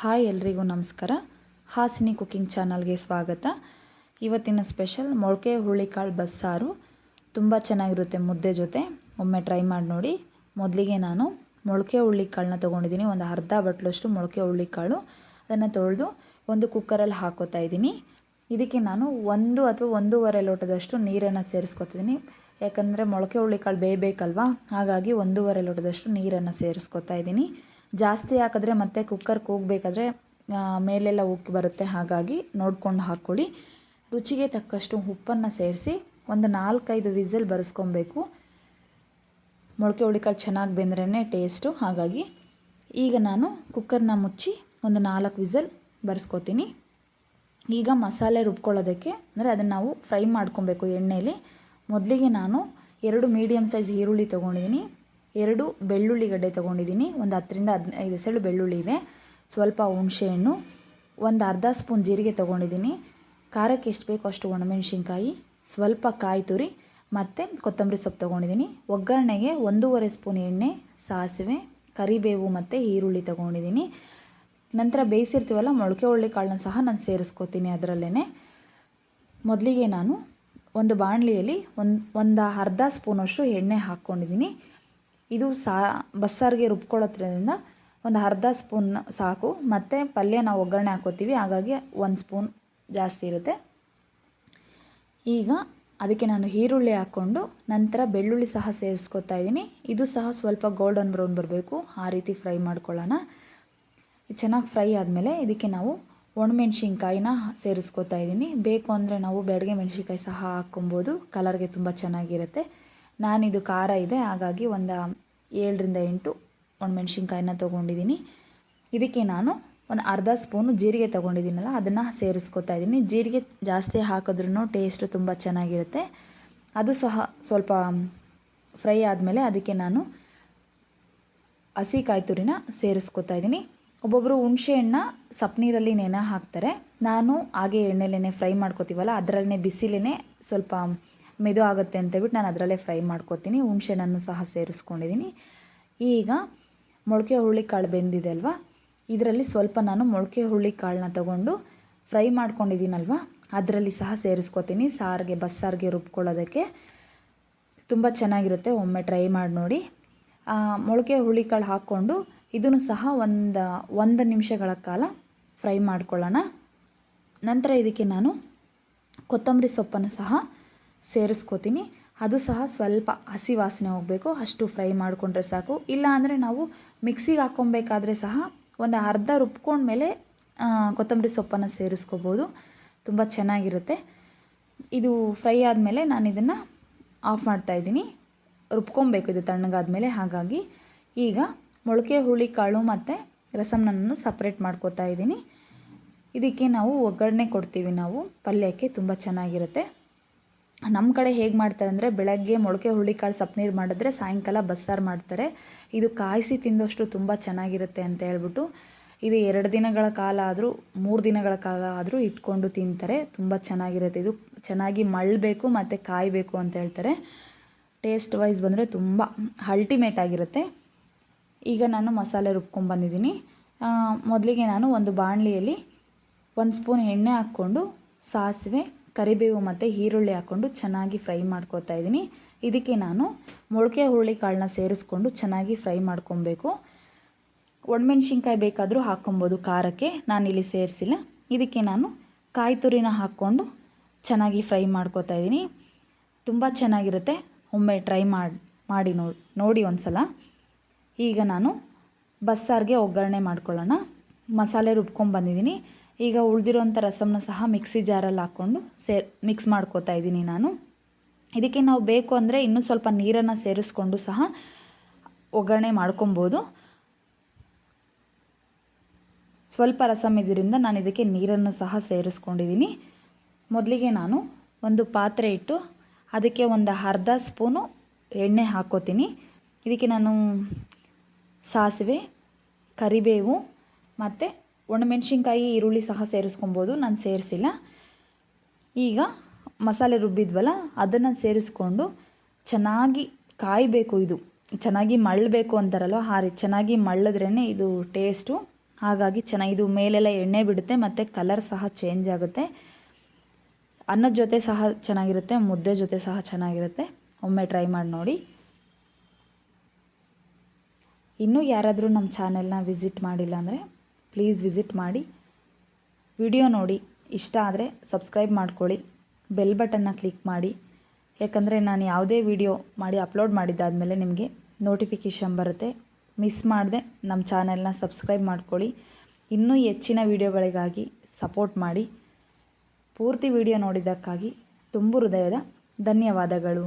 Hi ಎಲ್ರಿಗೂ ನಮಸ್ಕಾರ. Hasini cooking ಚಾನಲ್ಗೆ ಸ್ವಾಗತ. ಇವತ್ತಿನ ಸ್ಪೆಷಲ್ ಮೊಳಕೆ ಹುರುಳಿಕಾಳು ಬಸ್ಸಾರು. ತುಂಬ ಚೆನ್ನಾಗಿರುತ್ತೆ ಮುದ್ದೆ ಜೊತೆ. ಒಮ್ಮೆ ಟ್ರೈ ಮಾಡಿ ನೋಡಿ. ಮೊದಲಿಗೆ ನಾನು ಮೊಳಕೆ ಹುರುಳಿಕಾಳನ್ನ ತೊಗೊಂಡಿದ್ದೀನಿ. ಒಂದು ಅರ್ಧ ಬಟ್ಲಷ್ಟು ಮೊಳಕೆ ಹುರುಳಿಕಾಳು. ಅದನ್ನು ತೊಳೆದು ಒಂದು ಕುಕ್ಕರಲ್ಲಿ ಹಾಕೋತಾ ಇದ್ದೀನಿ. ಇದಕ್ಕೆ ನಾನು ಒಂದು ಅಥವಾ ಒಂದೂವರೆ ಲೋಟದಷ್ಟು ನೀರನ್ನು ಸೇರಿಸ್ಕೊತಿದ್ದೀನಿ. ಯಾಕಂದರೆ ಮೊಳಕೆ ಹುರುಳಿಕಾಳು ಬೇಯಬೇಕಲ್ವಾ? ಹಾಗಾಗಿ ಒಂದೂವರೆ ಲೋಟದಷ್ಟು ನೀರನ್ನು ಸೇರಿಸ್ಕೊತಾ ಇದ್ದೀನಿ. ಜಾಸ್ತಿ ಹಾಕಿದ್ರೆ ಮತ್ತೆ ಕುಕ್ಕರ್ ಕೂಗಬೇಕಾದ್ರೆ ಮೇಲೆಲ್ಲ ಉಕ್ಕಿ ಬರುತ್ತೆ. ಹಾಗಾಗಿ ನೋಡ್ಕೊಂಡು ಹಾಕ್ಕೊಳ್ಳಿ ರುಚಿಗೆ ತಕ್ಕಷ್ಟು ಉಪ್ಪನ್ನು ಸೇರಿಸಿ ಒಂದು ನಾಲ್ಕೈದು ವಿಸಲ್ ಬರೆಸ್ಕೊಬೇಕು. ಮೊಳಕೆ ಹುಳಿಕಾಳು ಚೆನ್ನಾಗಿ ಬೆಂದ್ರೇ ಟೇಸ್ಟು ಹಾಗಾಗಿ ಈಗ ನಾನು ಕುಕ್ಕರ್ನ ಮುಚ್ಚಿ ಒಂದು ನಾಲ್ಕು ವಿಸಲ್ ಬರೆಸ್ಕೊತೀನಿ. ಈಗ ಮಸಾಲೆ ರುಬ್ಕೊಳ್ಳೋದಕ್ಕೆ, ಅಂದರೆ ಅದನ್ನು ನಾವು ಫ್ರೈ ಮಾಡ್ಕೊಬೇಕು ಎಣ್ಣೆಯಲ್ಲಿ ಮೊದಲಿಗೆ ನಾನು ಎರಡು ಮೀಡಿಯಮ್ ಸೈಜ್ ಈರುಳ್ಳಿ ತೊಗೊಂಡಿದ್ದೀನಿ. ಎರಡು ಬೆಳ್ಳುಳ್ಳಿ ಗಡ್ಡೆ ತೊಗೊಂಡಿದ್ದೀನಿ. ಒಂದು ಹತ್ತರಿಂದ ಹದಿನೈದು ಎಸಳು ಬೆಳ್ಳುಳ್ಳಿ ಇದೆ. ಸ್ವಲ್ಪ ಹುಣಸೆಹಣ್ಣು ಒಂದು ಅರ್ಧ ಸ್ಪೂನ್ ಜೀರಿಗೆ ತೊಗೊಂಡಿದ್ದೀನಿ. ಖಾರಕ್ಕೆ ಎಷ್ಟು ಬೇಕೋ ಅಷ್ಟು ಒಣಮೆಣ್ಸಿನ್ಕಾಯಿ, ಸ್ವಲ್ಪ ಕಾಯಿ ತುರಿ ಮತ್ತು ಕೊತ್ತಂಬರಿ ಸೊಪ್ಪು ತೊಗೊಂಡಿದ್ದೀನಿ. ಒಗ್ಗರಣೆಗೆ ಒಂದೂವರೆ ಸ್ಪೂನ್ ಎಣ್ಣೆ, ಸಾಸಿವೆ, ಕರಿಬೇವು ಮತ್ತು ಈರುಳ್ಳಿ ತೊಗೊಂಡಿದ್ದೀನಿ. ನಂತರ ಬೇಯಿಸಿರ್ತೀವಲ್ಲ, ಮೊಳಕೆ ಹುಳ್ಳಿ ಕಾಳನ್ನ ಸಹ ನಾನು ಸೇರಿಸ್ಕೋತೀನಿ ಅದರಲ್ಲೇ ಮೊದಲಿಗೆ ನಾನು ಒಂದು ಬಾಣಲಿಯಲ್ಲಿ ಒಂದು ಒಂದು ಅರ್ಧ ಸ್ಪೂನಷ್ಟು ಎಣ್ಣೆ ಹಾಕ್ಕೊಂಡಿದ್ದೀನಿ. ಇದು ಸಾ, ಬಸ್ಸಾರಿಗೆ ರುಬ್ಕೊಳ್ಳೋದ್ರಿಂದ ಒಂದು ಅರ್ಧ ಸ್ಪೂನ್ ಸಾಕು. ಮತ್ತು ಪಲ್ಯ ನಾವು ಒಗ್ಗರಣೆ ಹಾಕೋತೀವಿ ಹಾಗಾಗಿ ಒಂದು ಸ್ಪೂನ್ ಜಾಸ್ತಿ ಇರುತ್ತೆ. ಈಗ ಅದಕ್ಕೆ ನಾನು ಈರುಳ್ಳಿ ಹಾಕ್ಕೊಂಡು ನಂತರ ಬೆಳ್ಳುಳ್ಳಿ ಸಹ ಸೇರಿಸ್ಕೊತಾ ಇದ್ದೀನಿ. ಇದು ಸಹ ಸ್ವಲ್ಪ ಗೋಲ್ಡನ್ ಬ್ರೌನ್ ಬರಬೇಕು. ಆ ರೀತಿ ಫ್ರೈ ಮಾಡ್ಕೊಳ್ಳೋಣ. ಚೆನ್ನಾಗಿ ಫ್ರೈ ಆದಮೇಲೆ ಇದಕ್ಕೆ ನಾವು ಒಣಮೆಣ್ಸಿನ್ಕಾಯಿನ ಸೇರಿಸ್ಕೊತಾ ಇದ್ದೀನಿ. ಬೇಕು ಅಂದರೆ ನಾವು ಬೆಳಗ್ಗೆ ಮೆಣಸಿನ್ಕಾಯಿ ಸಹ ಹಾಕ್ಕೊಬೋದು. ಕಲರ್ಗೆ ತುಂಬ ಚೆನ್ನಾಗಿರುತ್ತೆ. ನಾನಿದು ಖಾರ ಇದೆ, ಹಾಗಾಗಿ ಒಂದು ಏಳರಿಂದ ಎಂಟು ಒಣಮೆಣ್ಸಿನ್ಕಾಯಿನ ತೊಗೊಂಡಿದ್ದೀನಿ ಇದಕ್ಕೆ ನಾನು ಒಂದು ಅರ್ಧ ಸ್ಪೂನು ಜೀರಿಗೆ ತೊಗೊಂಡಿದ್ದೀನಲ್ಲ ಅದನ್ನು ಸೇರಿಸ್ಕೊತಾ ಇದ್ದೀನಿ ಜೀರಿಗೆ ಜಾಸ್ತಿ ಹಾಕಿದ್ರೂ ಟೇಸ್ಟು ತುಂಬ ಚೆನ್ನಾಗಿರುತ್ತೆ. ಅದು ಸಹ ಸ್ವಲ್ಪ ಫ್ರೈ ಆದಮೇಲೆ ಅದಕ್ಕೆ ನಾನು ಹಸಿ ಕಾಯಿ ತುರಿನ ಸೇರಿಸ್ಕೊತಾ ಇದ್ದೀನಿ ಒಬ್ಬೊಬ್ಬರು ಹುಣಸೆ ಸಪ್ನೀರಲ್ಲಿ ನೆನೆ ಹಾಕ್ತಾರೆ. ನಾನು ಹಾಗೆ ಎಣ್ಣೆಲೇ ಫ್ರೈ ಮಾಡ್ಕೋತೀವಲ್ಲ ಅದರಲ್ಲೇ ಬಿಸಿಲೇ ಸ್ವಲ್ಪ ಮೆದು ಆಗುತ್ತೆ ಅಂತೇಳ್ಬಿಟ್ಟು ನಾನು ಅದರಲ್ಲೇ ಫ್ರೈ ಮಾಡ್ಕೋತೀನಿ. ಹುಣಸೆಹಣ್ಣನ್ನು ಸಹ ಸೇರಿಸ್ಕೊಂಡಿದ್ದೀನಿ ಈಗ ಮೊಳಕೆ ಹುರುಳಿಕಾಳು ಬೆಂದಿದೆ ಅಲ್ವಾ ಇದರಲ್ಲಿ ಸ್ವಲ್ಪ ನಾನು ಮೊಳಕೆ ಹುರುಳಿಕಾಳನ್ನ ತಗೊಂಡು ಫ್ರೈ ಮಾಡ್ಕೊಂಡಿದ್ದೀನಲ್ವ ಅದರಲ್ಲಿ ಸಹ ಸೇರಿಸ್ಕೋತೀನಿ. ಸಾರಿಗೆ ಬಸ್ಸಾರಿಗೆ ರುಬ್ಕೊಳ್ಳೋದಕ್ಕೆ ತುಂಬ ಚೆನ್ನಾಗಿರುತ್ತೆ. ಒಮ್ಮೆ ಟ್ರೈ ಮಾಡಿ ನೋಡಿ. ಮೊಳಕೆ ಹುರುಳಿಕಾಳು ಹಾಕ್ಕೊಂಡು ಇದನ್ನು ಸಹ ಒಂದು ಒಂದು ನಿಮಿಷಗಳ ಕಾಲ ಫ್ರೈ ಮಾಡ್ಕೊಳ್ಳೋಣ. ನಂತರ ಇದಕ್ಕೆ ನಾನು ಕೊತ್ತಂಬರಿ ಸೊಪ್ಪನ್ನು ಸಹ ಸೇರಿಸ್ಕೋತೀನಿ. ಅದು ಸಹ ಸ್ವಲ್ಪ ಹಸಿ ವಾಸನೆ ಹೋಗಬೇಕು. ಅಷ್ಟು ಫ್ರೈ ಮಾಡಿಕೊಂಡ್ರೆ ಸಾಕು. ಇಲ್ಲ ಅಂದರೆ ನಾವು ಮಿಕ್ಸಿಗೆ ಹಾಕ್ಕೊಬೇಕಾದ್ರೆ ಸಹ ಒಂದು ಅರ್ಧ ರುಬ್ಕೊಂಡ್ಮೇಲೆ ಕೊತ್ತಂಬರಿ ಸೊಪ್ಪನ್ನು ಸೇರಿಸ್ಕೋಬೋದು. ತುಂಬ ಚೆನ್ನಾಗಿರುತ್ತೆ. ಇದು ಫ್ರೈ ಆದಮೇಲೆ ನಾನು ಇದನ್ನು ಆಫ್ ಮಾಡ್ತಾಯಿದ್ದೀನಿ ರುಬ್ಕೊಬೇಕು ಇದು ತಣ್ಣಗಾದ್ಮೇಲೆ. ಹಾಗಾಗಿ ಈಗ ಮೊಳಕೆ, ಹುಳಿ, ಕಾಳು ಮತ್ತು ರಸಮ್ನನ್ನು ಸಪ್ರೇಟ್ ಮಾಡ್ಕೋತಾ ಇದ್ದೀನಿ. ಇದಕ್ಕೆ ನಾವು ಒಗ್ಗರಣೆ ಕೊಡ್ತೀವಿ ನಾವು. ಪಲ್ಯಕ್ಕೆ ತುಂಬ ಚೆನ್ನಾಗಿರುತ್ತೆ. ನಮ್ಮ ಕಡೆ ಹೇಗೆ ಮಾಡ್ತಾರೆ ಅಂದರೆ ಬೆಳಗ್ಗೆ ಮೊಳಕೆ ಹುರುಳಿಕಾಳು ಸಪ್ನೀರು ಮಾಡಿದ್ರೆ ಸಾಯಂಕಾಲ ಬಸ್ಸಾರು ಮಾಡ್ತಾರೆ. ಇದು ಕಾಯಿಸಿ ತಿಂದಷ್ಟು ತುಂಬ ಚೆನ್ನಾಗಿರುತ್ತೆ ಅಂತ ಹೇಳ್ಬಿಟ್ಟು ಇದು ಎರಡು ದಿನಗಳ ಕಾಲ ಆದರೂ ಮೂರು ದಿನಗಳ ಕಾಲ ಆದರೂ ಇಟ್ಕೊಂಡು ತಿಂತಾರೆ. ತುಂಬ ಚೆನ್ನಾಗಿರುತ್ತೆ. ಇದು ಚೆನ್ನಾಗಿ ಮಳ್ಳಬೇಕು ಮತ್ತು ಕಾಯಬೇಕು ಅಂತ ಹೇಳ್ತಾರೆ. ಟೇಸ್ಟ್ ವೈಸ್ ಬಂದರೆ ತುಂಬ ಅಲ್ಟಿಮೇಟ್ ಆಗಿರುತ್ತೆ. ಈಗ ನಾನು ಮಸಾಲೆ ರುಬ್ಕೊಂಡ್ಬಂದಿದ್ದೀನಿ ಮೊದಲಿಗೆ ನಾನು ಒಂದು ಬಾಣಲಿಯಲ್ಲಿ ಒಂದು ಸ್ಪೂನ್ ಎಣ್ಣೆ ಹಾಕ್ಕೊಂಡು ಸಾಸಿವೆ ಕರಿಬೇವು ಮತ್ತು ಈರುಳ್ಳಿ ಹಾಕ್ಕೊಂಡು ಚೆನ್ನಾಗಿ ಫ್ರೈ ಮಾಡ್ಕೋತಾ ಇದ್ದೀನಿ. ಇದಕ್ಕೆ ನಾನು ಮೊಳಕೆ ಹುರುಳಿ ಕಾಳನ್ನ ಸೇರಿಸ್ಕೊಂಡು ಚೆನ್ನಾಗಿ ಫ್ರೈ ಮಾಡ್ಕೊಬೇಕು. ಒಣಮೆಣ್ಸಿನ್ಕಾಯಿ ಬೇಕಾದರೂ ಹಾಕ್ಕೊಬೋದು, ಖಾರಕ್ಕೆ. ಇಲ್ಲಿ ಸೇರಿಸಿಲ್ಲ. ಇದಕ್ಕೆ ನಾನು ಕಾಯಿ ತುರಿನ ಹಾಕ್ಕೊಂಡು ಚೆನ್ನಾಗಿ ಫ್ರೈ ಮಾಡ್ಕೋತಾ ಇದ್ದೀನಿ. ತುಂಬ ಚೆನ್ನಾಗಿರುತ್ತೆ. ಒಮ್ಮೆ ಟ್ರೈ ಮಾಡಿ ನೋಡಿ ನೋಡಿ ಒಂದು ಸಲ ಈಗ ನಾನು ಬಸ್ಸಾರಿಗೆ ಒಗ್ಗರಣೆ ಮಾಡ್ಕೊಳ್ಳೋಣ. ಮಸಾಲೆ ರುಬ್ಕೊಂಡ್ಬಂದಿದ್ದೀನಿ ಈಗ ಉಳಿದಿರೋಂಥ ರಸಮನ್ನ ಸಹ ಮಿಕ್ಸಿ ಜಾರಲ್ಲಿ ಹಾಕ್ಕೊಂಡು ಸೇರ್ ಮಿಕ್ಸ್ ಮಾಡ್ಕೋತಾ ಇದ್ದೀನಿ ನಾನು. ಇದಕ್ಕೆ ನಾವು ಬೇಕು ಅಂದರೆ ಇನ್ನೂ ಸ್ವಲ್ಪ ನೀರನ್ನು ಸೇರಿಸ್ಕೊಂಡು ಸಹ ಒಗ್ಗರಣೆ ಮಾಡ್ಕೊಬೋದು. ಸ್ವಲ್ಪ ರಸಮ್ ಇದರಿಂದ ನಾನು ಇದಕ್ಕೆ ನೀರನ್ನು ಸಹ ಸೇರಿಸ್ಕೊಂಡಿದ್ದೀನಿ. ಮೊದಲಿಗೆ ನಾನು ಒಂದು ಪಾತ್ರೆ ಇಟ್ಟು ಅದಕ್ಕೆ ಒಂದು ಅರ್ಧ ಸ್ಪೂನು ಎಣ್ಣೆ ಹಾಕೋತೀನಿ ಇದಕ್ಕೆ ನಾನು ಸಾಸಿವೆ, ಕರಿಬೇವು ಮತ್ತು ಒಣಮೆಣ್ಸಿನ್ಕಾಯಿ, ಈರುಳ್ಳಿ ಸಹ ಸೇರಿಸ್ಕೊಬೋದು. ನಾನು ಸೇರಿಸಿಲ್ಲ. ಈಗ ಮಸಾಲೆ ರುಬ್ಬಿದ್ವಲ್ಲ, ಅದನ್ನು ಸೇರಿಸ್ಕೊಂಡು ಚೆನ್ನಾಗಿ ಕಾಯಬೇಕು ಇದು. ಚೆನ್ನಾಗಿ ಮಳ್ಳಬೇಕು ಅಂತಾರಲ್ವ, ಆ ರೀತಿ ಚೆನ್ನಾಗಿ ಮಳ್ಳಿದ್ರೇ ಇದು ಟೇಸ್ಟು ಹಾಗಾಗಿ ಚೆನ್ನಾಗಿ ಇದು ಮೇಲೆಲ್ಲ ಎಣ್ಣೆ ಬಿಡುತ್ತೆ, ಮತ್ತು ಕಲರ್ ಸಹ ಚೇಂಜ್ ಆಗುತ್ತೆ. ಅನ್ನದ ಜೊತೆ ಸಹ ಚೆನ್ನಾಗಿರುತ್ತೆ, ಮುದ್ದೆ ಜೊತೆ ಸಹ ಚೆನ್ನಾಗಿರುತ್ತೆ. ಒಮ್ಮೆ ಟ್ರೈ ಮಾಡಿ ನೋಡಿ. ಇನ್ನೂ ಯಾರಾದರೂ ನಮ್ಮ ಚಾನೆಲ್ನ ವಿಸಿಟ್ ಮಾಡಿಲ್ಲ ಅಂದರೆ ಪ್ಲೀಸ್ ವಿಸಿಟ್ ಮಾಡಿ. ವಿಡಿಯೋ ನೋಡಿ. ಇಷ್ಟ ಆದರೆ ಸಬ್ಸ್ಕ್ರೈಬ್ ಮಾಡ್ಕೊಳ್ಳಿ. ಬೆಲ್ ಬಟನ್ನ ಕ್ಲಿಕ್ ಮಾಡಿ. ಯಾಕಂದರೆ ನಾನು ಯಾವುದೇ ವಿಡಿಯೋ ಮಾಡಿ ಅಪ್ಲೋಡ್ ಮಾಡಿದ್ದಾದಮೇಲೆ ನಿಮಗೆ ನೋಟಿಫಿಕೇಷನ್ ಬರುತ್ತೆ. ಮಿಸ್ ಮಾಡದೆ ನಮ್ಮ ಚಾನೆಲ್ನ ಸಬ್ಸ್ಕ್ರೈಬ್ ಮಾಡ್ಕೊಳ್ಳಿ. ಇನ್ನೂ ಹೆಚ್ಚಿನ ವಿಡಿಯೋಗಳಿಗಾಗಿ ಸಪೋರ್ಟ್ ಮಾಡಿ. ಪೂರ್ತಿ ವಿಡಿಯೋ ನೋಡಿದ್ದಕ್ಕಾಗಿ ತುಂಬು ಹೃದಯದ ಧನ್ಯವಾದಗಳು.